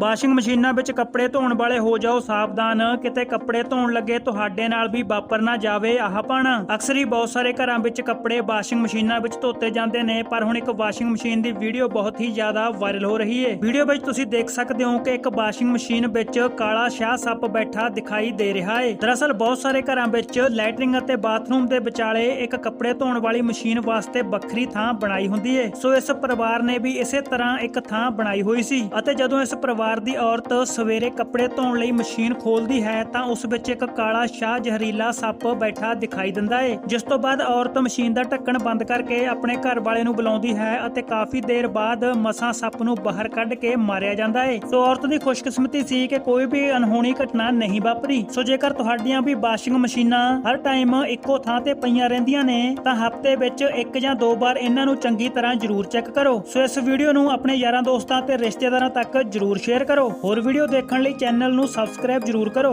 Washing ਮਸ਼ੀਨਾਂ ਵਿੱਚ ਕੱਪੜੇ ਧੋਣ ਵਾਲੇ ਹੋ ਜਾਓ, ਸਾਵਧਾਨ। ਕਿਤੇ ਕੱਪੜੇ ਧੋਣ ਲੱਗੇ, ਤੁਹਾਡੇ ਨਾਲ ਵੀ ਵਾਪਰ ਨਾ ਜਾਵੇ, ਆਹ ਪਾਣਾ। ਅਕਸਰ ਹੀ ਬਹੁਤ ਸਾਰੇ ਘਰਾਂ ਵਿੱਚ ਕੱਪੜੇ ਵਾਸ਼ਿੰਗ ਮਸ਼ੀਨਾਂ ਵਿੱਚ ਧੋਤੇ ਜਾਂਦੇ ਨੇ, ਪਰ ਹੁਣ ਇੱਕ ਵਾਸ਼ਿੰਗ ਮਸ਼ੀਨ ਦੀ ਵੀਡੀਓ ਬਹੁਤ ਹੀ ਜ਼ਿਆਦਾ ਵਾਇਰਲ ਹੋ ਰਹੀ ਹੈ ਵੀਡੀਓ ਵਿੱਚ ਤੁਸੀਂ ਦੇਖ ਸਕਦੇ ਹੋ ਕਿ ਇੱਕ ਵਾਸ਼ਿੰਗ ਮਸ਼ੀਨ ਵਿੱਚ ਕਾਲਾ ਸ਼ਾਹ ਸੱਪ ਬੈਠਾ ਦਿਖਾਈ ਦੇ ਰਿਹਾ ਹੈ ਦਰਅਸਲ ਬਹੁਤ ਸਾਰੇ ਘਰਾਂ ਵਿੱਚ ਲੈਟਰਿੰਗ ਅਤੇ ਬਾਥਰੂਮ ਦੇ ਵਿਚਾਲੇ ਇੱਕ ਕੱਪੜੇ ਧੋਣ ਵਾਲੀ ਮਸ਼ੀਨ ਵਾਸਤੇ ਵੱਖਰੀ ਥਾਂ ਬਣਾਈ ਹੁੰਦੀ ਹੈ ਸੋ ਇਸ ਪਰਿਵਾਰ ਨੇ ਵੀ ਇਸੇ ਤਰ੍ਹਾਂ ਇੱਕ ਥਾਂ ਬਣਾਈ ਹੋਈ ਸੀ। ਅਤੇ ਜਦੋਂ ਇਸ ਪਰਿਵਾਰ ਦੀ ਔਰਤ ਸਵੇਰੇ ਕੱਪੜੇ ਧੋਣ ਲਈ ਮਸ਼ੀਨ ਖੋਲਦੀ ਹੈ ਤਾਂ ਉਸ ਵਿੱਚ ਇੱਕ ਕਾਲਾ ਸ਼ਾਹ ਜ਼ਹਿਰੀਲਾ ਸੱਪ ਬੈਠਾ ਦਿਖਾਈ ਦਿੰਦਾ ਹੈ ਜਿਸ ਤੋਂ ਬਾਅਦ ਔਰਤ ਮਸ਼ੀਨ ਦਾ ਢੱਕਣ ਬੰਦ ਕਰਕੇ ਆਪਣੇ ਘਰ ਵਾਲੇ ਨੂੰ ਬੁਲਾਉਂਦੀ ਹੈ ਅਤੇ ਕਾਫੀ ਦੇਰ ਬਾਅਦ ਮਸਾਂ ਸੱਪ ਨੂੰ ਬਾਹਰ ਕੱਢ ਕੇ ਮਾਰਿਆ ਜਾਂਦਾ ਹੈ ਸੋ ਔਰਤ ਦੀ ਖੁਸ਼ਕਿਸਮਤੀ ਸੀ ਕਿ ਕੋਈ ਵੀ ਅਨਹੋਣੀ ਘਟਨਾ ਨਹੀਂ ਵਾਪਰੀ। ਸੋ ਜੇਕਰ ਤੁਹਾਡੀਆਂ ਵੀ ਵਾਸ਼ਿੰਗ ਮਸ਼ੀਨਾਂ ਹਰ ਟਾਈਮ ਇੱਕੋ ਥਾਂ ਤੇ ਪਈਆਂ ਰਹਿੰਦੀਆਂ ਨੇ, ਤਾਂ ਹਫ਼ਤੇ ਵਿੱਚ ਇੱਕ ਜਾਂ ਦੋ ਵਾਰ ਇਹਨਾਂ ਨੂੰ ਚੰਗੀ ਤਰ੍ਹਾਂ ਜ਼ਰੂਰ ਚੈੱਕ ਕਰੋ। ਸੋ ਇਸ ਵੀਡੀਓ ਨੂੰ ਆਪਣੇ ਯਾਰਾਂ ਦੋਸਤਾਂ ਤੇ ਰਿਸ਼ਤੇਦਾਰਾਂ ਤੱਕ ਜ਼ਰੂਰ ਸ਼ੇਅਰ ਸ਼ੇਅਰ ਕਰੋ ਹੋਰ ਵੀਡੀਓ ਦੇਖਣ ਲਈ ਚੈਨਲ ਨੂੰ ਸਬਸਕ੍ਰਾਈਬ ਜ਼ਰੂਰ ਕਰੋ।